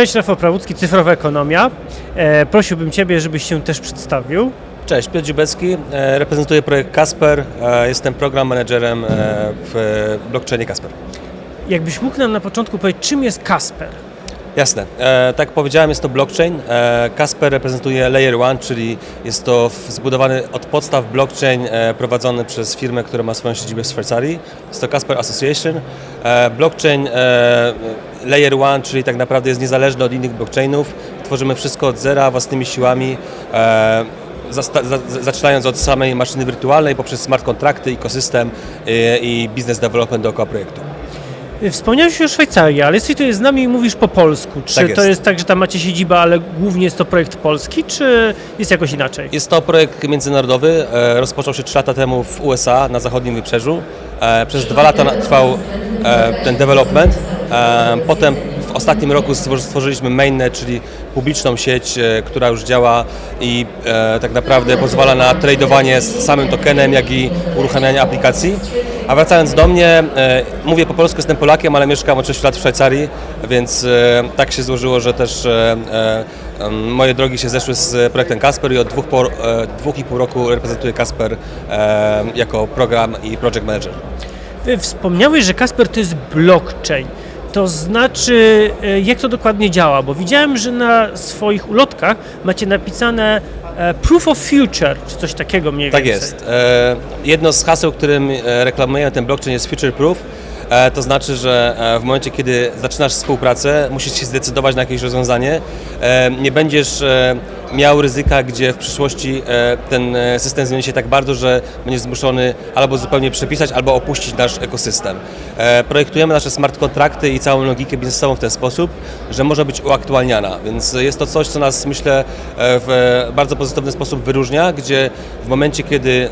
Cześć, Rafał Prawucki, Cyfrowa Ekonomia. E, prosiłbym Ciebie, żebyś się też przedstawił. Cześć, Piotr Dziubecki, e, reprezentuję projekt Kasper, e, jestem program managerem e, w blockchainie Kasper. Jakbyś mógł nam na początku powiedzieć, czym jest Kasper? Jasne, e, tak jak powiedziałem, jest to blockchain. E, Kasper reprezentuje Layer One, czyli jest to zbudowany od podstaw blockchain e, prowadzony przez firmę, która ma swoją siedzibę w Szwajcarii. Jest to Kasper Association. Blockchain Layer One, czyli tak naprawdę jest niezależny od innych blockchainów. Tworzymy wszystko od zera, własnymi siłami. Zaczynając od samej maszyny wirtualnej, poprzez smart kontrakty, ekosystem i business development dookoła projektu. Wspomniałeś już o Szwajcarii, ale jesteś tutaj z nami i mówisz po polsku. Czy Tak to jest. tak, że tam macie siedzibę, ale głównie jest to projekt polski, czy jest jakoś inaczej? Jest to projekt międzynarodowy. e, Rozpoczął się 3 lata temu w USA na zachodnim wybrzeżu. E, Przez dwa lata na- trwał e, ten development. Potem w ostatnim roku stworzy- stworzyliśmy mainnet, czyli publiczną sieć, która już działa i tak naprawdę pozwala na tradowanie z samym tokenem, jak i uruchamianie aplikacji. A wracając do mnie, e, mówię po polsku, jestem Polakiem, ale mieszkam od 6 lat w Szwajcarii, więc e, tak się złożyło, że też e, moje drogi się zeszły z projektem Kasper i od dwóch, po, dwóch i pół roku reprezentuję Kasper jako program i project manager. Wy Wspomniałeś, że Kasper to jest blockchain. To znaczy, jak to dokładnie działa? Bo widziałem, że na swoich ulotkach macie napisane Proof of Future, czy coś takiego mniej Tak więcej. jest. E, jedno z haseł, którym e, reklamujemy ten blockchain jest future proof. E, to znaczy, że e, w momencie, kiedy zaczynasz współpracę, musisz się zdecydować na jakieś rozwiązanie. E, nie będziesz e, miał ryzyka, gdzie w przyszłości e, ten e, system zmieni się tak bardzo, że będziesz zmuszony albo zupełnie przepisać, albo opuścić nasz ekosystem. E, projektujemy nasze smart kontrakty i całą logikę biznesową w ten sposób, że może być uaktualniana, więc jest to coś, co nas myślę w bardzo pozytywny sposób wyróżnia, gdzie w momencie, kiedy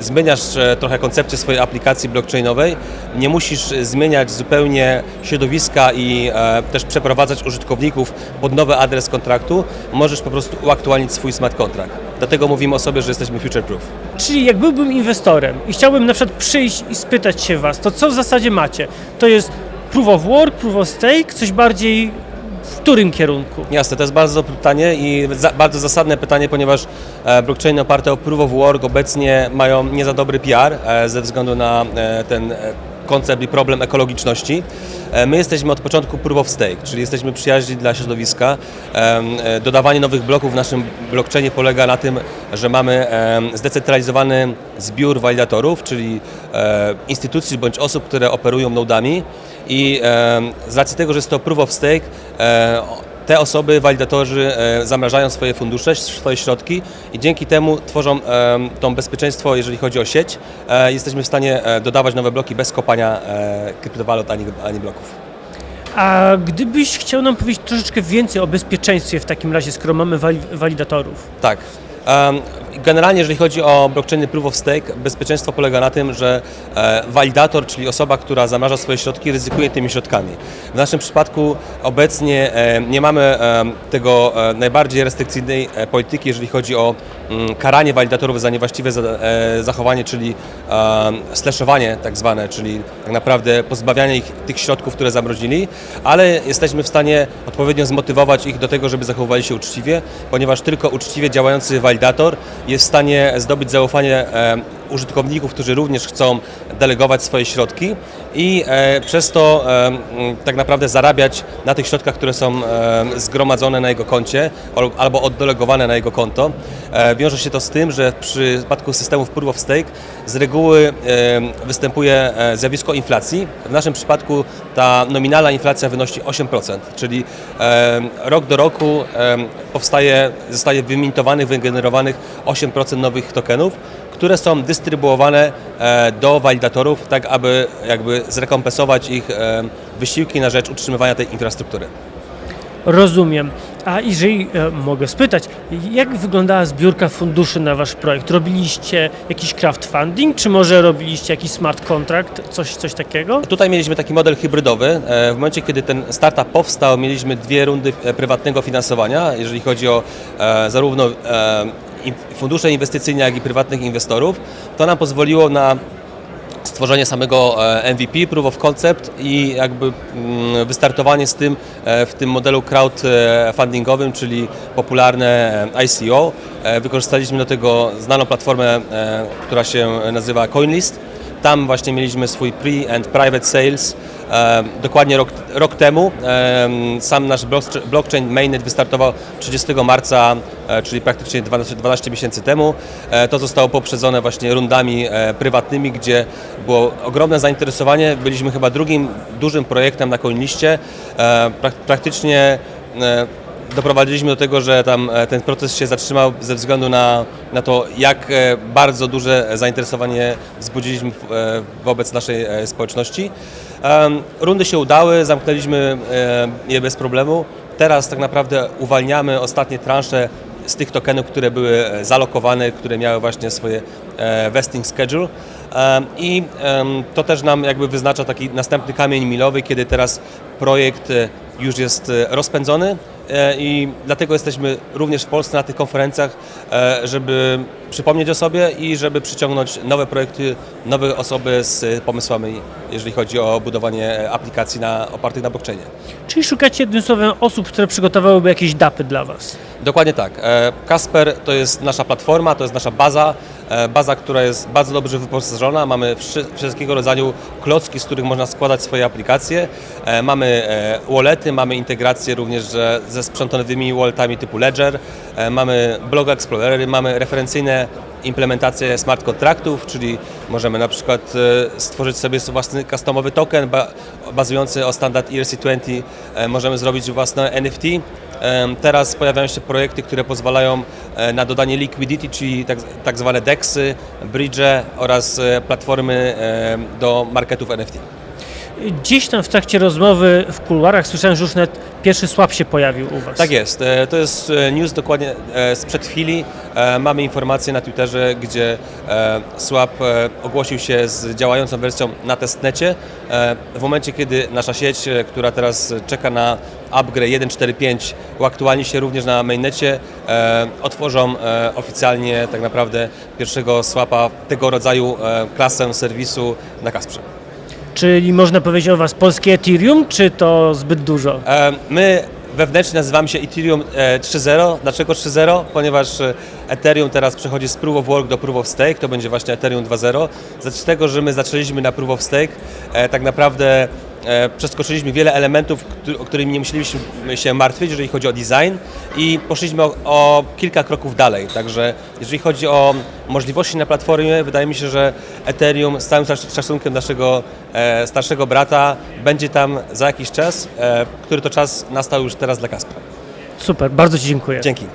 zmieniasz trochę koncepcję swojej aplikacji blockchainowej, nie musisz zmieniać zupełnie środowiska i też przeprowadzać użytkowników pod nowy adres kontraktu, możesz po prostu uaktualnić swój smart contract. Dlatego mówimy o sobie, że jesteśmy future proof. Czyli jak byłbym inwestorem i chciałbym na przykład przyjść i spytać się Was, to co w zasadzie macie? To jest Proof of Work, Proof of Stake, coś bardziej w którym kierunku? Jasne, to jest bardzo dobre pytanie i za, bardzo zasadne pytanie, ponieważ e, blockchainy oparte o Proof of Work obecnie mają nie za dobry PR e, ze względu na e, ten e, koncept i problem ekologiczności. E, my jesteśmy od początku Proof of Stake, czyli jesteśmy przyjaźni dla środowiska. Em, e, dodawanie nowych bloków w naszym blockchainie polega na tym, że mamy zdecentralizowany zbiór walidatorów, czyli e, instytucji bądź osób, które operują nodami i z racji tego, że jest to Proof of Stake, e, te osoby, walidatorzy e, zamrażają swoje fundusze, swoje środki i dzięki temu tworzą e, to bezpieczeństwo, jeżeli chodzi o sieć. E, jesteśmy w stanie dodawać nowe bloki bez kopania kryptowalut ani, ani bloków. A gdybyś chciał nam powiedzieć troszeczkę więcej o bezpieczeństwie w takim razie, skoro mamy wali- walidatorów? Tak. Generalnie, jeżeli chodzi o blockchainy Proof of Stake, bezpieczeństwo polega na tym, że e, walidator, czyli osoba, która zamraża swoje środki, ryzykuje tymi środkami. W naszym przypadku obecnie e, nie mamy e, tego e, najbardziej restrykcyjnej e, polityki, jeżeli chodzi o mm, karanie walidatorów za niewłaściwe za- e, zachowanie, czyli e, slashowanie tak zwane, czyli tak naprawdę pozbawianie ich tych środków, które zamrozili, ale jesteśmy w stanie odpowiednio zmotywować ich do tego, żeby zachowywali się uczciwie, ponieważ tylko uczciwie działający walidator jest w stanie zdobyć zaufanie użytkowników, którzy również chcą delegować swoje środki i e, przez to e, tak naprawdę zarabiać na tych środkach, które są e, zgromadzone na jego koncie al- albo oddelegowane na jego konto. Wiąże się to z tym, że w przypadku systemów Proof of Stake z reguły występuje zjawisko inflacji. W naszym przypadku ta nominalna inflacja wynosi 8%, czyli rok do roku powstaje, zostaje wymintowanych, wygenerowanych 8% nowych tokenów, które są dystrybuowane e, do walidatorów, tak aby jakby zrekompensować ich e, wysiłki na rzecz utrzymywania tej infrastruktury. Rozumiem. A jeżeli e, mogę spytać, jak wyglądała zbiórka funduszy na wasz projekt? Robiliście jakiś crowdfunding, czy może robiliście jakiś smart contract, coś, coś takiego? Tutaj mieliśmy taki model hybrydowy. E, W momencie, kiedy ten startup powstał, mieliśmy dwie rundy prywatnego finansowania, jeżeli chodzi o e, zarówno e, fundusze inwestycyjne, jak i prywatnych inwestorów. To nam pozwoliło na stworzenie samego e, MVP, Proof of Concept i jakby mm, wystartowanie z tym e, w tym modelu crowdfundingowym, czyli popularne e, ICO. E, Wykorzystaliśmy do tego znaną platformę, e, która się nazywa CoinList. Tam właśnie mieliśmy swój pre and private sales e, dokładnie rok, rok temu. E, sam nasz blockcha- blockchain mainnet wystartował 30 marca, e, czyli praktycznie 12, 12 miesięcy temu. E, to zostało poprzedzone właśnie rundami e, prywatnymi, gdzie było ogromne zainteresowanie. Byliśmy chyba drugim dużym projektem na CoinLiście. E, prak, praktycznie e, doprowadziliśmy do tego, że tam e, ten proces się zatrzymał ze względu na, na to, jak e, bardzo duże zainteresowanie wzbudziliśmy e, wobec naszej społeczności. Rundy się udały, zamknęliśmy je bez problemu. Teraz tak naprawdę uwalniamy ostatnie transze z tych tokenów, które były zalokowane, które miały właśnie swoje vesting schedule. I to też nam jakby wyznacza taki następny kamień milowy, kiedy teraz projekt już jest rozpędzony i dlatego jesteśmy również w Polsce na tych konferencjach, e, żeby przypomnieć o sobie i żeby przyciągnąć nowe projekty, nowe osoby z pomysłami, jeżeli chodzi o budowanie e, aplikacji na, opartych na blockchainie. Czyli szukacie jednym słowem osób, które przygotowałyby jakieś dapy dla Was. Dokładnie tak. E, Kasper to jest nasza platforma, to jest nasza baza, e, baza, która jest bardzo dobrze wyposażona. Mamy wszy- wszystkiego rodzaju klocki, z których można składać swoje aplikacje. E, Mamy e, wallety, mamy integracje również ze sprzętowymi walletami typu Ledger, e, mamy blog explorery, mamy referencyjne implementacje smart kontraktów, czyli możemy na przykład e, stworzyć sobie własny customowy token ba- bazujący o standard ERC20, e, możemy zrobić własne NFT. Teraz pojawiają się projekty, które pozwalają e, na dodanie liquidity, czyli tak, tak zwane DEXy, bridge oraz e, platformy e, do marketów NFT. Gdzieś tam w trakcie rozmowy w kuluarach słyszałem, że już nawet pierwszy swap się pojawił u Was. Tak jest, e, to jest e, news dokładnie e, sprzed chwili. Mamy informację na Twitterze, gdzie Swap ogłosił się z działającą wersją na testnecie. W momencie, kiedy nasza sieć, która teraz czeka na upgrade 1.4.5 uaktualni się również na mainnecie, otworzą oficjalnie tak naprawdę pierwszego swapa tego rodzaju klasę serwisu na Kasprze. Czyli można powiedzieć o Was polskie Ethereum, czy to zbyt dużo? E, My wewnętrznie nazywamy się Ethereum e, 3.0. Dlaczego 3.0? Ponieważ e, Ethereum teraz przechodzi z Proof of Work do Proof of Stake, to będzie właśnie Ethereum 2.0. Z tego, że my zaczęliśmy na Proof of Stake, e, tak naprawdę e, przeskoczyliśmy wiele elementów, o którymi nie musieliśmy się martwić, jeżeli chodzi o design i poszliśmy o, o kilka kroków dalej. Także jeżeli chodzi o możliwości na platformie, wydaje mi się, że Ethereum z całym szac- szacunkiem naszego e, starszego brata będzie tam za jakiś czas, e, który to czas nastał już teraz dla Kaspra. Super, bardzo Ci dziękuję. Dzięki.